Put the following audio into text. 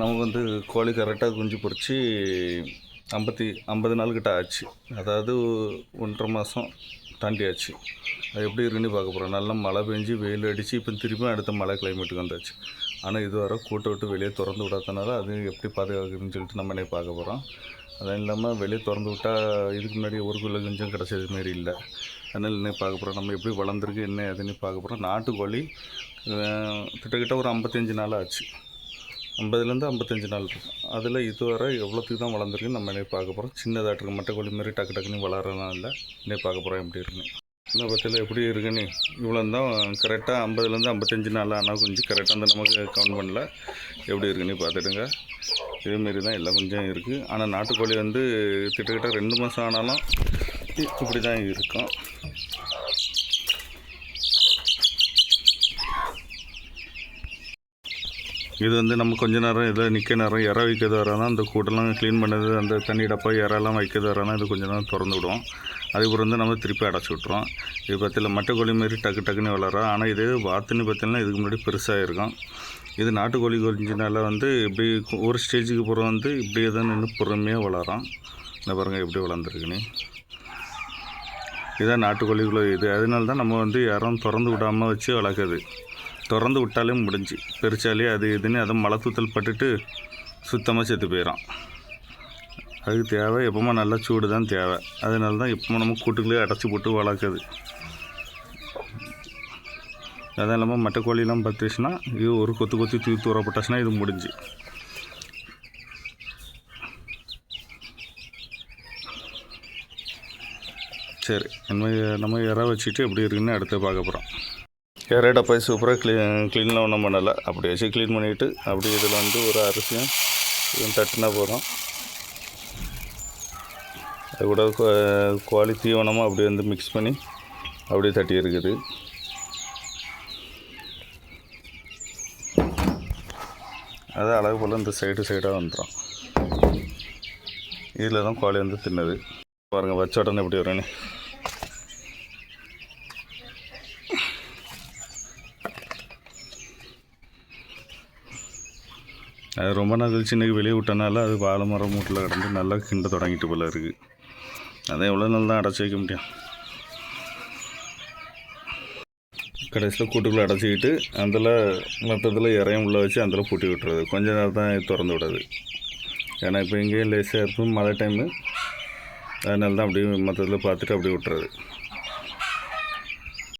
நமக்கு வந்து கோழி கரெக்டாக குஞ்சு பொறிச்சு ஐம்பத்தி ஐம்பது நாள் கிட்ட ஆச்சு. அதாவது ஒன்றரை மாதம் தாண்டி ஆச்சு அது எப்படி இருக்குன்னு பார்க்க போகிறோம் நல்லா மழை பெஞ்சு வெயில் அடித்து இப்போ திருப்பியும் அடுத்த மழை கிளைமேட்டுக்கு வந்தாச்சு. ஆனால் இதுவரை கூட்டை விட்டு வெளியே திறந்து விடாதனால அது எப்படி பாதுகாக்குதுன்னு சொல்லிட்டு நம்ம இன்னைக்கு பார்க்க போகிறோம் அதுவும் இல்லாமல் வெளியே திறந்து விட்டால் இதுக்கு முன்னாடி ஊருக்குள்ளே கொஞ்சம் கிடச்சது மாரி இல்லை. அதனால் இன்னைக்கு பார்க்க போகிறோம் நம்ம எப்படி வளர்ந்துருக்கு என்ன எதுன்னு பார்க்க போகிறோம் நாட்டுக்கோழி கிட்டத்தட்ட ஒரு ஐம்பத்தஞ்சு நாள் ஆச்சு. ஐம்பதுலேருந்து ஐம்பத்தஞ்சு நாள் இருக்கும். அதில் இதுவரை எவ்வளோத்துக்கு தான் வளர்ந்துருக்குன்னு நம்ம இன்னைக்கு பார்க்க போகிறோம் சின்னதாக இருக்குது மட்டக்கோழி கோழி மாதிரி டக்கு டக்குன்னு வளரலாம் இல்லை. இன்னைக்கு பார்க்க போகிறோம் எப்படி இருக்குன்னு. இந்த பற்றியில் எப்படி இருக்குன்னு இவ்வளோ தான். கரெக்டாக ஐம்பதுலேருந்து ஐம்பத்தஞ்சு நாள் ஆனால் கொஞ்சம் கரெக்டாக அந்த நமக்கு கவுண்ட் பண்ணல. எப்படி இருக்குன்னு பார்த்துடுங்க. இதேமாரி தான் எல்லாம் கொஞ்சம் இருக்குது ஆனால் நாட்டுக்கோழி வந்து கிட்டத்தட்ட ரெண்டு மாதம் ஆனாலும் இப்படி தான் இருக்கும். இது வந்து நம்ம கொஞ்ச நேரம் இதில் நிற்க நேரம் இற வைக்கிறது வரனா அந்த கூட்டெல்லாம் க்ளீன் பண்ணது அந்த தண்ணி டப்பா இறெல்லாம் வைக்கிறது வரனா இது கொஞ்ச நேரம் திறந்து விடுவோம் அதுக்கப்புறம் வந்து நம்ம திருப்பி அடைச்சி விட்ருவோம் இது பற்றியில் மட்டைக்கோழி மாரி டக்கு டக்குன்னு வளரும் ஆனால் இது வாத்துன்னு பார்த்தீங்கன்னா இதுக்கு முன்னாடி பெருசாக இருக்கும். இது நாட்டுக்கோழி கொஞ்சினால வந்து இப்படி ஒரு ஸ்டேஜுக்கு அப்புறம் வந்து இப்படியே தான் நின்று பொறுமையாக வளரும். இந்த பாருங்கள் எப்படி வளர்ந்துருக்குன்னு இதுதான் நாட்டுக்கோழிக்குள்ளே இது. அதனால தான் நம்ம வந்து யாரும் திறந்து விடாமல் வச்சு வளர்க்குது திறந்து விட்டாலே முடிஞ்சு. பெருச்சாலே அது இதுன்னு அதை மலை தூத்தல் பட்டுட்டு சுத்தமாக செத்து போயிடும் அதுக்கு தேவை எப்பவுமே நல்லா சூடு தான் தேவை. அதனால தான் எப்போ நம்ம கூட்டுக்குள்ளேயே அடைச்சி போட்டு வளர்க்குது அதுவும் இல்லாமல் மட்டை கோழிலாம் பார்த்துச்சுன்னா இது ஒரு கொத்து கொத்தி தூக்கி தூரப்பட்டாச்சுன்னா இது முடிஞ்சு. சரி நம்ம நம்ம இற வச்சுட்டு எப்படி இருக்குன்னு அடுத்து பார்க்க போகிறோம் இறை டப்பாய் சூப்பராக க்ளீன் க்ளீன்லாம் ஒன்றும் பண்ணலை. அப்படி வச்சு க்ளீன் பண்ணிவிட்டு அப்படி இதில் வந்து ஒரு அரிசியும் இதுவும் தட்டினா போகிறோம் அது கூட கோழி தீவனமாக அப்படியே வந்து மிக்ஸ் பண்ணி அப்படியே தட்டி இருக்குது. அது அழகு போல் இந்த சைடு சைடாக வந்துடும் இதில் தான் கோழி வந்து தின்னது. பாருங்கள் வச்ச உடனே எப்படி வரும்னு. அது ரொம்ப நாள் கழிச்சு இன்றைக்கி வெளியே விட்டனால அது வாழை மரம் மூட்டில் கிடந்து நல்லா கிண்ட தொடங்கிட்டு போல இருக்குது அதான் எவ்வளோ நாள் தான் அடைச்சி வைக்க முடியும். கடைசியில் கூட்டுக்குள்ளே அடைச்சிக்கிட்டு அதில் மற்றதில் இறையும் உள்ளே வச்சு அதில் பூட்டி விட்டுறது. கொஞ்ச நேரம் தான் திறந்து விடாது. ஏன்னா இப்போ இங்கேயும் லேசாக இருக்கும் மழை டைமு அதனால தான் அப்படியே மற்றதில் பார்த்துட்டு அப்படியே விட்டுறது.